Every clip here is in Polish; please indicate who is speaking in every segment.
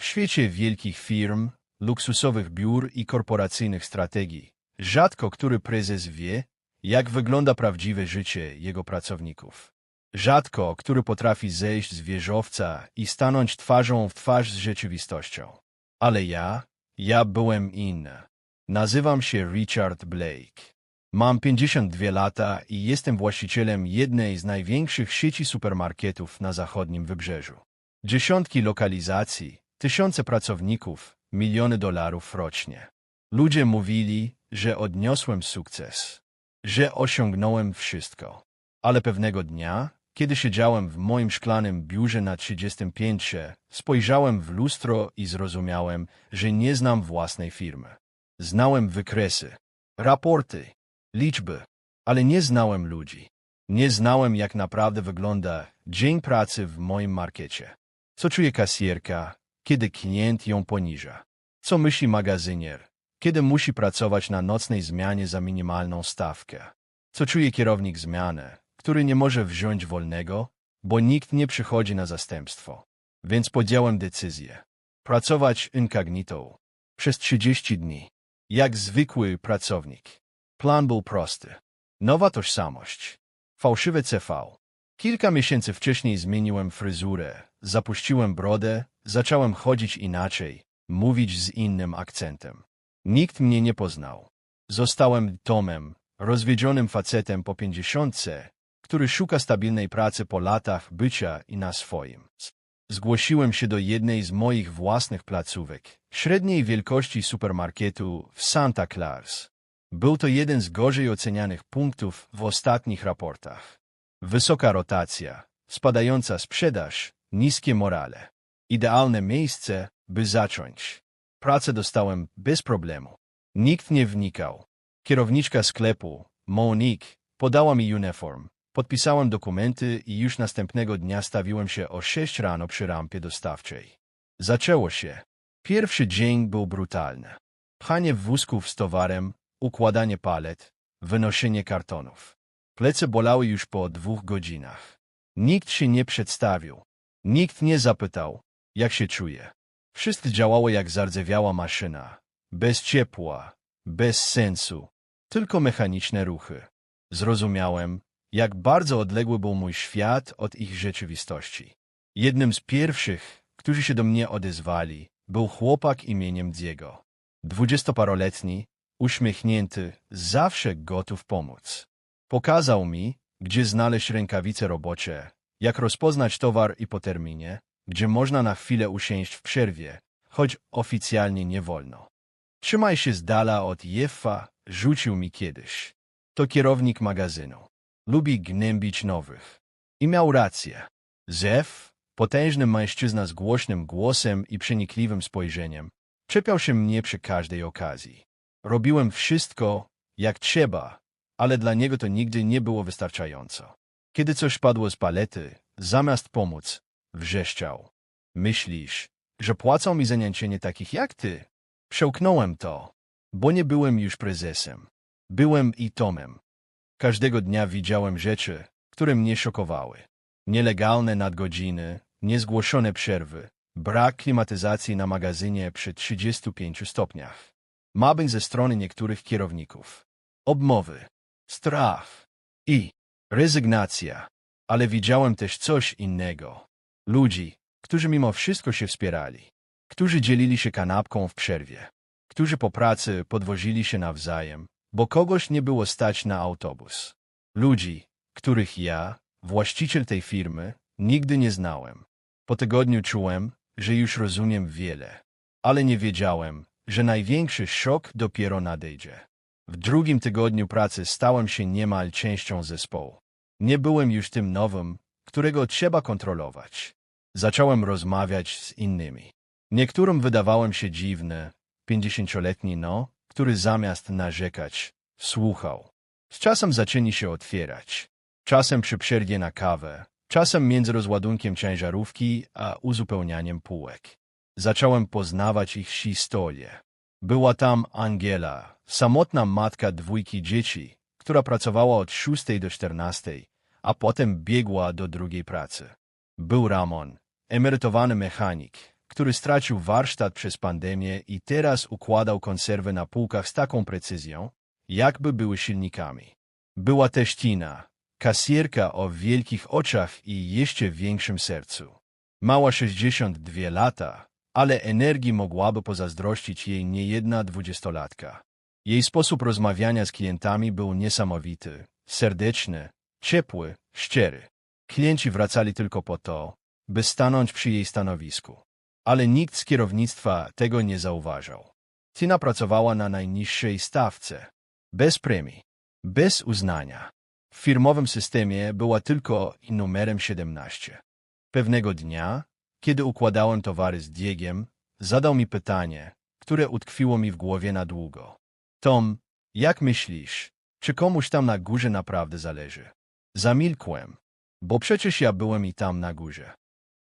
Speaker 1: W świecie wielkich firm, luksusowych biur i korporacyjnych strategii, rzadko który prezes wie, jak wygląda prawdziwe życie jego pracowników. Rzadko który potrafi zejść z wieżowca i stanąć twarzą w twarz z rzeczywistością. Ale ja, ja byłem inny. Nazywam się Richard Blake. Mam 52 lata i jestem właścicielem jednej z największych sieci supermarketów na zachodnim wybrzeżu. Dziesiątki lokalizacji, tysiące pracowników, miliony dolarów rocznie. Ludzie mówili, że odniosłem sukces, że osiągnąłem wszystko. Ale pewnego dnia, kiedy siedziałem w moim szklanym biurze na 35, spojrzałem w lustro i zrozumiałem, że nie znam własnej firmy. Znałem wykresy, raporty, liczby, ale nie znałem ludzi. Nie znałem, jak naprawdę wygląda dzień pracy w moim markecie. Co czuje kasjerka, kiedy klient ją poniża? Co myśli magazynier, kiedy musi pracować na nocnej zmianie za minimalną stawkę? Co czuje kierownik zmiany, który nie może wziąć wolnego, bo nikt nie przychodzi na zastępstwo? Więc podjąłem decyzję. Pracować incognito przez 30 dni, jak zwykły pracownik. Plan był prosty. Nowa tożsamość. Fałszywe CV. Kilka miesięcy wcześniej zmieniłem fryzurę, zapuściłem brodę, zacząłem chodzić inaczej, mówić z innym akcentem. Nikt mnie nie poznał. Zostałem Tomem, rozwiedzionym facetem po pięćdziesiątce, który szuka stabilnej pracy po latach bycia i na swoim. Zgłosiłem się do jednej z moich własnych placówek, średniej wielkości supermarketu w Santa Claus. Był to jeden z gorzej ocenianych punktów w ostatnich raportach. Wysoka rotacja, spadająca sprzedaż, niskie morale. Idealne miejsce, by zacząć. Pracę dostałem bez problemu. Nikt nie wnikał. Kierowniczka sklepu, Monique, podała mi uniform. Podpisałem dokumenty i już następnego dnia stawiłem się o sześć rano przy rampie dostawczej. Zaczęło się. Pierwszy dzień był brutalny. Pchanie wózków z towarem, układanie palet, wynoszenie kartonów. Plece bolały już po dwóch godzinach. Nikt się nie przedstawił. Nikt nie zapytał, jak się czuje. Wszystko działało jak zardzewiała maszyna. Bez ciepła, bez sensu. Tylko mechaniczne ruchy. Zrozumiałem, jak bardzo odległy był mój świat od ich rzeczywistości. Jednym z pierwszych, którzy się do mnie odezwali, był chłopak imieniem Diego. Dwudziestoparoletni, uśmiechnięty, zawsze gotów pomóc. Pokazał mi, gdzie znaleźć rękawice robocze, jak rozpoznać towar i po terminie, gdzie można na chwilę usiąść w przerwie, choć oficjalnie nie wolno. Trzymaj się z dala od Jeffa, rzucił mi kiedyś. To kierownik magazynu. Lubi gnębić nowych. I miał rację. Zew, potężny mężczyzna z głośnym głosem i przenikliwym spojrzeniem, czepiał się mnie przy każdej okazji. Robiłem wszystko, jak trzeba, ale dla niego to nigdy nie było wystarczająco. Kiedy coś padło z palety, zamiast pomóc, wrzeszczał. Myślisz, że płacą mi za takich jak ty? Przełknąłem to, bo nie byłem już prezesem. Byłem i Tomem. Każdego dnia widziałem rzeczy, które mnie szokowały. Nielegalne nadgodziny, niezgłoszone przerwy, brak klimatyzacji na magazynie przy 35 stopniach, mobbing ze strony niektórych kierowników, obmowy, strach i rezygnacja. Ale widziałem też coś innego. Ludzi, którzy mimo wszystko się wspierali, którzy dzielili się kanapką w przerwie, którzy po pracy podwozili się nawzajem, bo kogoś nie było stać na autobus. Ludzi, których ja, właściciel tej firmy, nigdy nie znałem. Po tygodniu czułem, że już rozumiem wiele, ale nie wiedziałem, że największy szok dopiero nadejdzie. W drugim tygodniu pracy stałem się niemal częścią zespołu. Nie byłem już tym nowym, którego trzeba kontrolować. Zacząłem rozmawiać z innymi. Niektórym wydawałem się dziwny, pięćdziesięcioletni no, który zamiast narzekać, słuchał. Z czasem zaczęli się otwierać. Czasem przy przerwie na kawę, czasem między rozładunkiem ciężarówki a uzupełnianiem półek. Zacząłem poznawać ich historię. Była tam Angela, samotna matka dwójki dzieci, która pracowała od 6 do 14, a potem biegła do drugiej pracy. Był Ramon, emerytowany mechanik, który stracił warsztat przez pandemię i teraz układał konserwy na półkach z taką precyzją, jakby były silnikami. Była też Tina, kasjerka o wielkich oczach i jeszcze większym sercu. Mała 62 lata, ale energii mogłaby pozazdrościć jej niejedna dwudziestolatka. Jej sposób rozmawiania z klientami był niesamowity, serdeczny, ciepły, szczery. Klienci wracali tylko po to, by stanąć przy jej stanowisku. Ale nikt z kierownictwa tego nie zauważał. Tina pracowała na najniższej stawce, bez premii, bez uznania. W firmowym systemie była tylko numerem 17. Pewnego dnia, kiedy układałem towary z Diegiem, zadał mi pytanie, które utkwiło mi w głowie na długo. Tom, jak myślisz, czy komuś tam na górze naprawdę zależy? Zamilkłem, bo przecież ja byłem i tam na górze.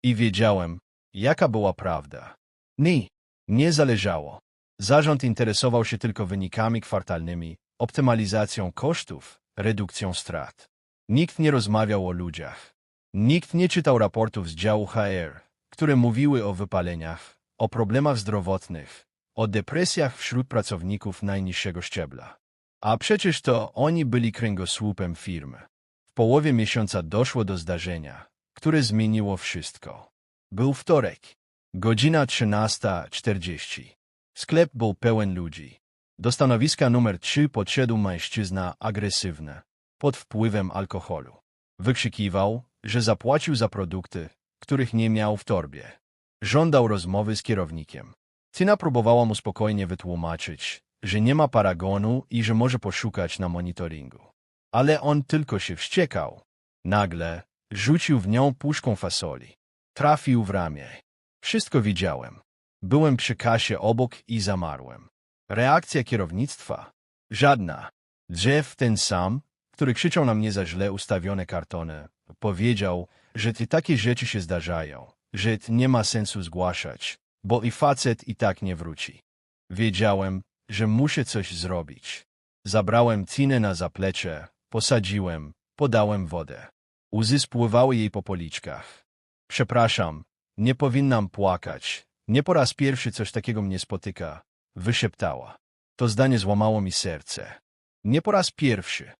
Speaker 1: I wiedziałem, jaka była prawda. Nie, nie zależało. Zarząd interesował się tylko wynikami kwartalnymi, optymalizacją kosztów, redukcją strat. Nikt nie rozmawiał o ludziach. Nikt nie czytał raportów z działu HR, które mówiły o wypaleniach, o problemach zdrowotnych, o depresjach wśród pracowników najniższego szczebla. A przecież to oni byli kręgosłupem firmy. Połowie miesiąca doszło do zdarzenia, które zmieniło wszystko. Był wtorek, godzina 13.40. Sklep był pełen ludzi. Do stanowiska numer 3 podszedł mężczyzna agresywny, pod wpływem alkoholu. Wykrzykiwał, że zapłacił za produkty, których nie miał w torbie. Żądał rozmowy z kierownikiem. Tina próbowała mu spokojnie wytłumaczyć, że nie ma paragonu i że może poszukać na monitoringu. Ale on tylko się wściekał. Nagle rzucił w nią puszką fasoli. Trafił w ramię. Wszystko widziałem. Byłem przy kasie obok i zamarłem. Reakcja kierownictwa? Żadna. Jeff ten sam, który krzyczał na mnie za źle ustawione kartony, powiedział, że te takie rzeczy się zdarzają, że nie ma sensu zgłaszać, bo i facet i tak nie wróci. Wiedziałem, że muszę coś zrobić. Zabrałem Tinę na zaplecze, posadziłem, podałem wodę. Łzy spływały jej po policzkach. Przepraszam, nie powinnam płakać. Nie po raz pierwszy coś takiego mnie spotyka. Wyszeptała. To zdanie złamało mi serce. Nie po raz pierwszy.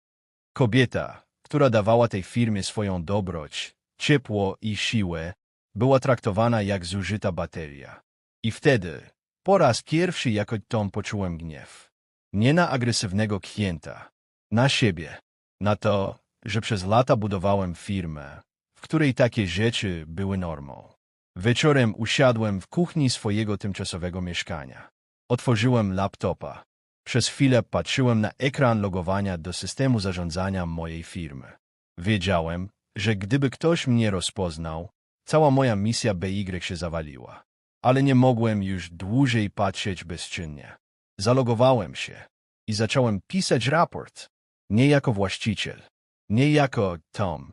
Speaker 1: Kobieta, która dawała tej firmie swoją dobroć, ciepło i siłę, była traktowana jak zużyta bateria. I wtedy, po raz pierwszy jako Tom poczułem gniew. Nie na agresywnego klienta, na siebie, na to, że przez lata budowałem firmę, w której takie rzeczy były normą. Wieczorem usiadłem w kuchni swojego tymczasowego mieszkania. Otworzyłem laptopa. Przez chwilę patrzyłem na ekran logowania do systemu zarządzania mojej firmy. Wiedziałem, że gdyby ktoś mnie rozpoznał, cała moja misja BY się zawaliła. Ale nie mogłem już dłużej patrzeć bezczynnie. Zalogowałem się i zacząłem pisać raport. Nie jako właściciel, nie jako Tom,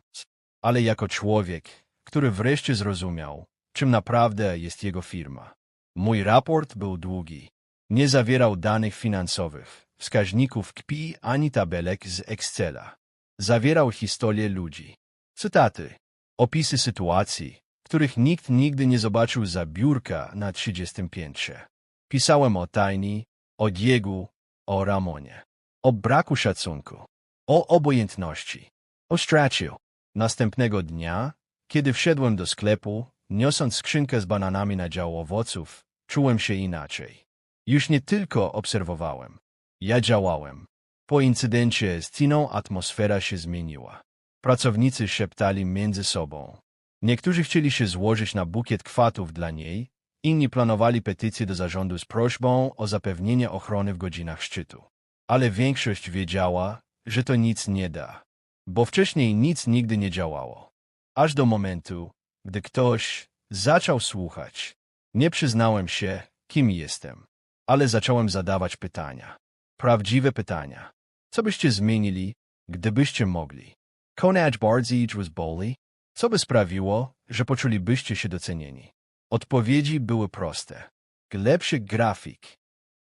Speaker 1: ale jako człowiek, który wreszcie zrozumiał, czym naprawdę jest jego firma. Mój raport był długi. Nie zawierał danych finansowych, wskaźników KPI ani tabelek z Excela. Zawierał historię ludzi, cytaty, opisy sytuacji, których nikt nigdy nie zobaczył za biurka na 30 piętrze. Pisałem o Tajni, o Diegu, o Ramonie, o braku szacunku, o obojętności, o straciu. Następnego dnia, kiedy wszedłem do sklepu, niosąc skrzynkę z bananami na dział owoców, czułem się inaczej. Już nie tylko obserwowałem. Ja działałem. Po incydencie z Tiną atmosfera się zmieniła. Pracownicy szeptali między sobą. Niektórzy chcieli się złożyć na bukiet kwatów dla niej, inni planowali petycję do zarządu z prośbą o zapewnienie ochrony w godzinach szczytu. Ale większość wiedziała, że to nic nie da, bo wcześniej nic nigdy nie działało. Aż do momentu, gdy ktoś zaczął słuchać. Nie przyznałem się, kim jestem, ale zacząłem zadawać pytania. Prawdziwe pytania. Co byście zmienili, gdybyście mogli? Konać bardziej was boli? Co by sprawiło, że poczulibyście się docenieni? Odpowiedzi były proste. Lepszy grafik.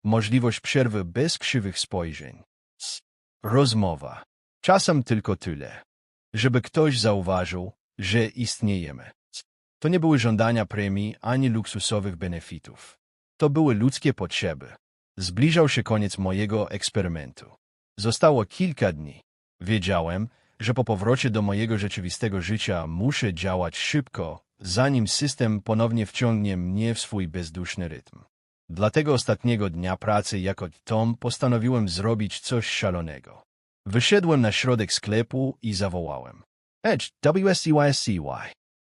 Speaker 1: Możliwość przerwy bez krzywych spojrzeń. Rozmowa. Czasem tylko tyle. Żeby ktoś zauważył, że istniejemy. To nie były żądania premii ani luksusowych benefitów. To były ludzkie potrzeby. Zbliżał się koniec mojego eksperymentu. Zostało kilka dni. Wiedziałem, że po powrocie do mojego rzeczywistego życia muszę działać szybko, zanim system ponownie wciągnie mnie w swój bezduszny rytm. Dlatego ostatniego dnia pracy jako Tom postanowiłem zrobić coś szalonego. Wyszedłem na środek sklepu i zawołałem. Edge, WSCYSCY.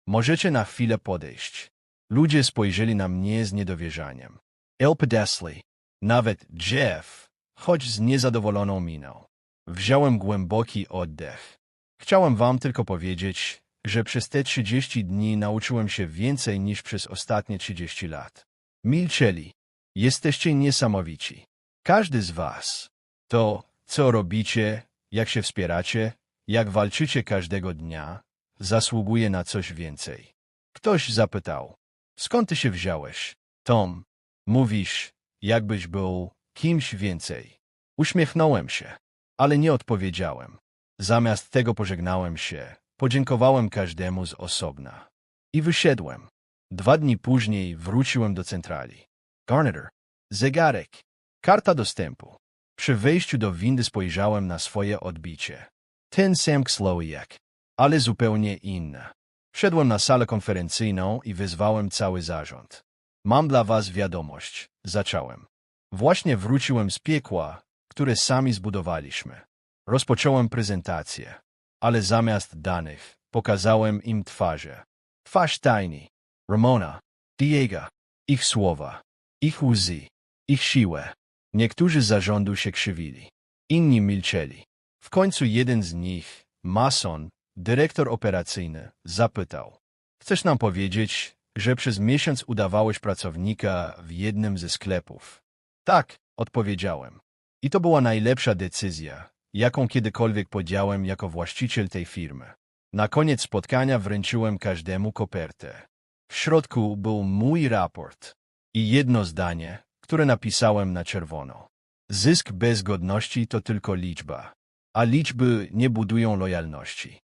Speaker 1: Możecie na chwilę podejść. Ludzie spojrzeli na mnie z niedowierzaniem. El Pedesli, nawet Jeff, choć z niezadowoloną miną. Wziąłem głęboki oddech. Chciałem wam tylko powiedzieć, że przez te 30 dni nauczyłem się więcej niż przez ostatnie 30 lat. Milczeli. Jesteście niesamowici. Każdy z was. To, co robicie, jak się wspieracie, jak walczycie każdego dnia, zasługuje na coś więcej. Ktoś zapytał, skąd ty się wziąłeś? Tom, mówisz, jakbyś był kimś więcej. Uśmiechnąłem się, ale nie odpowiedziałem. Zamiast tego pożegnałem się, podziękowałem każdemu z osobna. I wyszedłem. Dwa dni później wróciłem do centrali. Garneter, zegarek, karta dostępu. Przy wejściu do windy spojrzałem na swoje odbicie. Ten sam Xlowiak, ale zupełnie inna. Wszedłem na salę konferencyjną i wyzwałem cały zarząd. Mam dla was wiadomość. Zacząłem. Właśnie wróciłem z piekła, które sami zbudowaliśmy. Rozpocząłem prezentację, ale zamiast danych pokazałem im twarze. Twarz Tajni, Ramona, Diego, ich słowa, ich łzy, ich siłę. Niektórzy zarządu się krzywili, inni milczeli. W końcu jeden z nich, Mason, dyrektor operacyjny, zapytał. Chcesz nam powiedzieć, że przez miesiąc udawałeś pracownika w jednym ze sklepów? Tak, odpowiedziałem. I to była najlepsza decyzja, jaką kiedykolwiek podjąłem jako właściciel tej firmy. Na koniec spotkania wręczyłem każdemu kopertę. W środku był mój raport i jedno zdanie, które napisałem na czerwono. Zysk bez godności to tylko liczba, a liczby nie budują lojalności.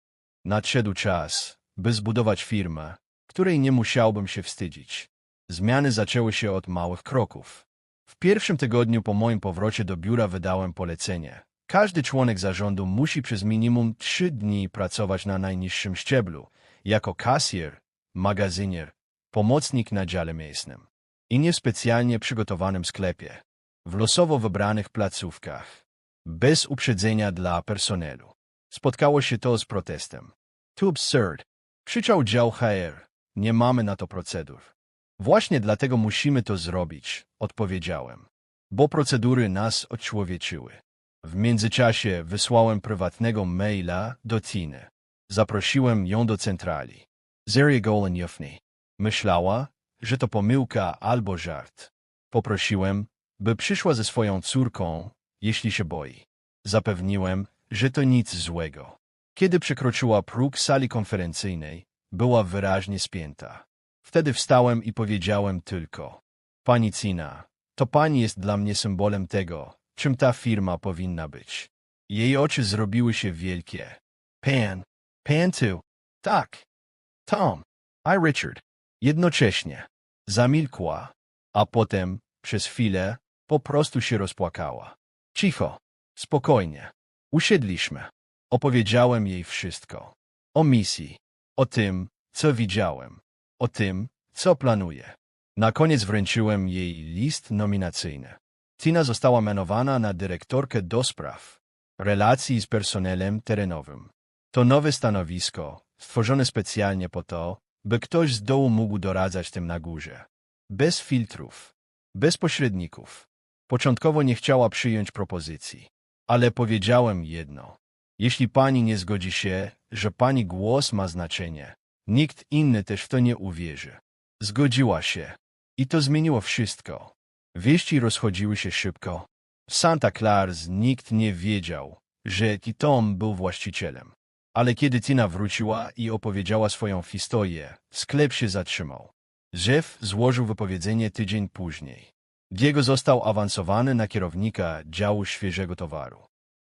Speaker 1: Nadszedł czas, by zbudować firmę, której nie musiałbym się wstydzić. Zmiany zaczęły się od małych kroków. W pierwszym tygodniu po moim powrocie do biura wydałem polecenie. Każdy członek zarządu musi przez minimum trzy dni pracować na najniższym szczeblu, jako kasjer, magazynier, pomocnik na dziale miejsnym i niespecjalnie przygotowanym sklepie, w losowo wybranych placówkach, bez uprzedzenia dla personelu. Spotkało się to z protestem. To absurd, krzyczał dział HR. Nie mamy na to procedur. Właśnie dlatego musimy to zrobić, odpowiedziałem. Bo procedury nas odczłowieczyły. W międzyczasie wysłałem prywatnego maila do Tiny. Zaprosiłem ją do centrali. Zeria Golan. Myślała, że to pomyłka albo żart. Poprosiłem, by przyszła ze swoją córką, jeśli się boi. Zapewniłem, że to nic złego. Kiedy przekroczyła próg sali konferencyjnej, była wyraźnie spięta. Wtedy wstałem i powiedziałem tylko, Pani Cina, to pani jest dla mnie symbolem tego, czym ta firma powinna być. Jej oczy zrobiły się wielkie. Pan, pan tu. Tak. Tom. I Richard. Jednocześnie. Zamilkła, a potem, przez chwilę, po prostu się rozpłakała. Cicho. Spokojnie. Usiedliśmy. Opowiedziałem jej wszystko. O misji. O tym, co widziałem. O tym, co planuję. Na koniec wręczyłem jej list nominacyjny. Tina została mianowana na dyrektorkę do spraw relacji z personelem terenowym. To nowe stanowisko, stworzone specjalnie po to, by ktoś z dołu mógł doradzać tym na górze. Bez filtrów, bez pośredników. Początkowo nie chciała przyjąć propozycji, ale powiedziałem jedno. Jeśli pani nie zgodzi się, że pani głos ma znaczenie, nikt inny też w to nie uwierzy. Zgodziła się. I to zmieniło wszystko. Wieści rozchodziły się szybko. W Santa Clars nikt nie wiedział, że Tom był właścicielem. Ale kiedy Tina wróciła i opowiedziała swoją historię, sklep się zatrzymał. Jeff złożył wypowiedzenie tydzień później. Diego został awansowany na kierownika działu świeżego towaru.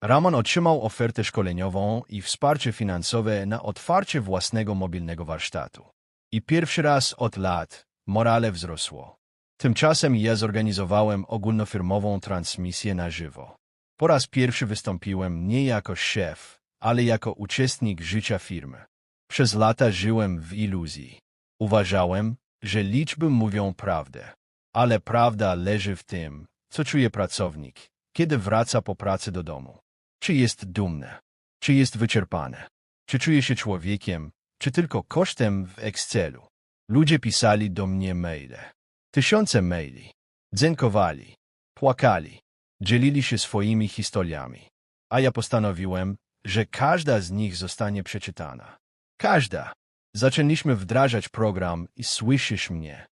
Speaker 1: Ramon otrzymał ofertę szkoleniową i wsparcie finansowe na otwarcie własnego mobilnego warsztatu. I pierwszy raz od lat morale wzrosło. Tymczasem ja zorganizowałem ogólnofirmową transmisję na żywo. Po raz pierwszy wystąpiłem nie jako szef, ale jako uczestnik życia firmy. Przez lata żyłem w iluzji. Uważałem, że liczby mówią prawdę. Ale prawda leży w tym, co czuje pracownik, kiedy wraca po pracy do domu. Czy jest dumny? Czy jest wyczerpany? Czy czuje się człowiekiem, czy tylko kosztem w Excelu? Ludzie pisali do mnie maile. Tysiące maili. Dziękowali. Płakali. Dzielili się swoimi historiami. A ja postanowiłem, że każda z nich zostanie przeczytana. Każda. Zaczęliśmy wdrażać program i słyszysz mnie.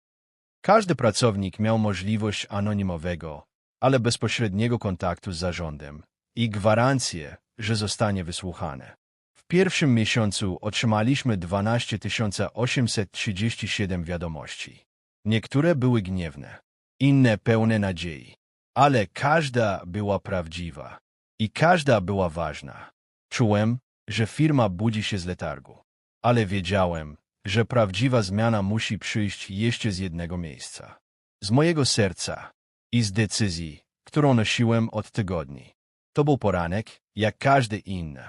Speaker 1: Każdy pracownik miał możliwość anonimowego, ale bezpośredniego kontaktu z zarządem i gwarancję, że zostanie wysłuchany. W pierwszym miesiącu otrzymaliśmy 12 837 wiadomości. Niektóre były gniewne, inne pełne nadziei, ale każda była prawdziwa i każda była ważna. Czułem, że firma budzi się z letargu, ale wiedziałem, że prawdziwa zmiana musi przyjść jeszcze z jednego miejsca. Z mojego serca i z decyzji, którą nosiłem od tygodni. To był poranek, jak każdy inny.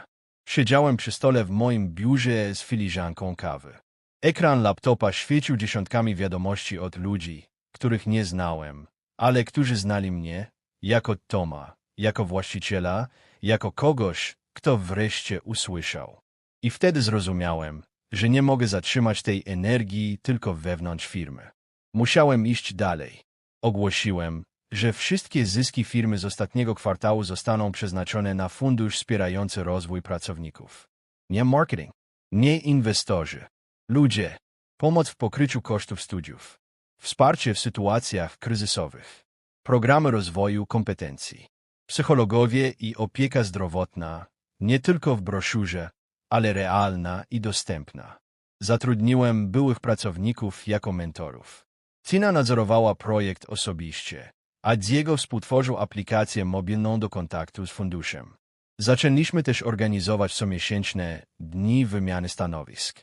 Speaker 1: Siedziałem przy stole w moim biurze z filiżanką kawy. Ekran laptopa świecił dziesiątkami wiadomości od ludzi, których nie znałem, ale którzy znali mnie jako Toma, jako właściciela, jako kogoś, kto wreszcie usłyszał. I wtedy zrozumiałem, że nie mogę zatrzymać tej energii tylko wewnątrz firmy. Musiałem iść dalej. Ogłosiłem, że wszystkie zyski firmy z ostatniego kwartału zostaną przeznaczone na fundusz wspierający rozwój pracowników. Nie marketing, nie inwestorzy, ludzie, pomoc w pokryciu kosztów studiów, wsparcie w sytuacjach kryzysowych, programy rozwoju kompetencji, psychologowie i opieka zdrowotna, nie tylko w broszurze, ale realna i dostępna. Zatrudniłem byłych pracowników jako mentorów. Tina nadzorowała projekt osobiście, a Diego współtworzył aplikację mobilną do kontaktu z funduszem. Zaczęliśmy też organizować comiesięczne dni wymiany stanowisk.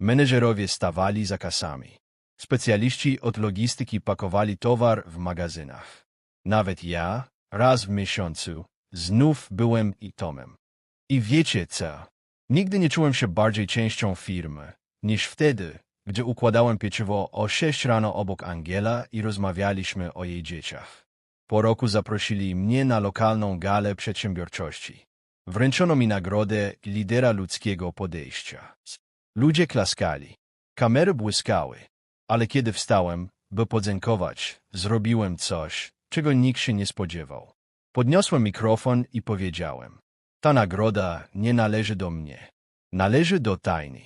Speaker 1: Menedżerowie stawali za kasami. Specjaliści od logistyki pakowali towar w magazynach. Nawet ja, raz w miesiącu, znów byłem i Tomem. I wiecie co? Nigdy nie czułem się bardziej częścią firmy, niż wtedy, gdy układałem pieczywo o sześć rano obok Angela i rozmawialiśmy o jej dzieciach. Po roku zaprosili mnie na lokalną galę przedsiębiorczości. Wręczono mi nagrodę lidera ludzkiego podejścia. Ludzie klaskali, kamery błyskały, ale kiedy wstałem, by podziękować, zrobiłem coś, czego nikt się nie spodziewał. Podniosłem mikrofon i powiedziałem, ta nagroda nie należy do mnie. Należy do Tajny.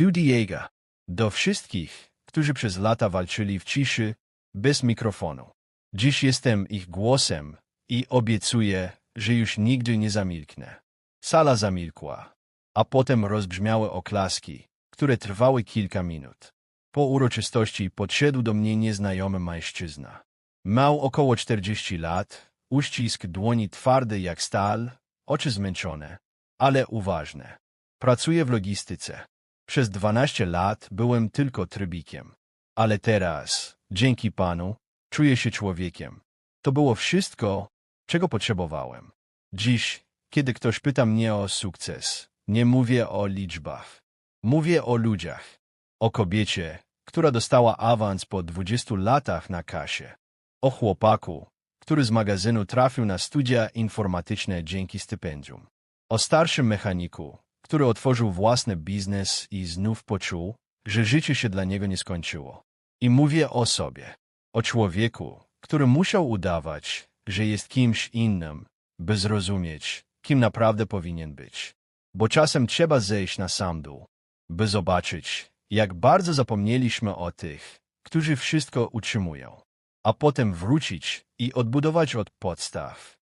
Speaker 1: Do Diego. Do wszystkich, którzy przez lata walczyli w ciszy, bez mikrofonu. Dziś jestem ich głosem i obiecuję, że już nigdy nie zamilknę. Sala zamilkła, a potem rozbrzmiały oklaski, które trwały kilka minut. Po uroczystości podszedł do mnie nieznajomy mężczyzna. Miał około 40 lat, uścisk dłoni twardy jak stal, oczy zmęczone, ale uważne. Pracuję w logistyce. Przez 12 lat byłem tylko trybikiem. Ale teraz, dzięki Panu, czuję się człowiekiem. To było wszystko, czego potrzebowałem. Dziś, kiedy ktoś pyta mnie o sukces, nie mówię o liczbach. Mówię o ludziach. O kobiecie, która dostała awans po 20 latach na kasie. O chłopaku, który z magazynu trafił na studia informatyczne dzięki stypendium. O starszym mechaniku, który otworzył własny biznes i znów poczuł, że życie się dla niego nie skończyło. I mówię o sobie, o człowieku, który musiał udawać, że jest kimś innym, by zrozumieć, kim naprawdę powinien być. Bo czasem trzeba zejść na sam dół, by zobaczyć, jak bardzo zapomnieliśmy o tych, którzy wszystko utrzymują, a potem wrócić i odbudować od podstaw.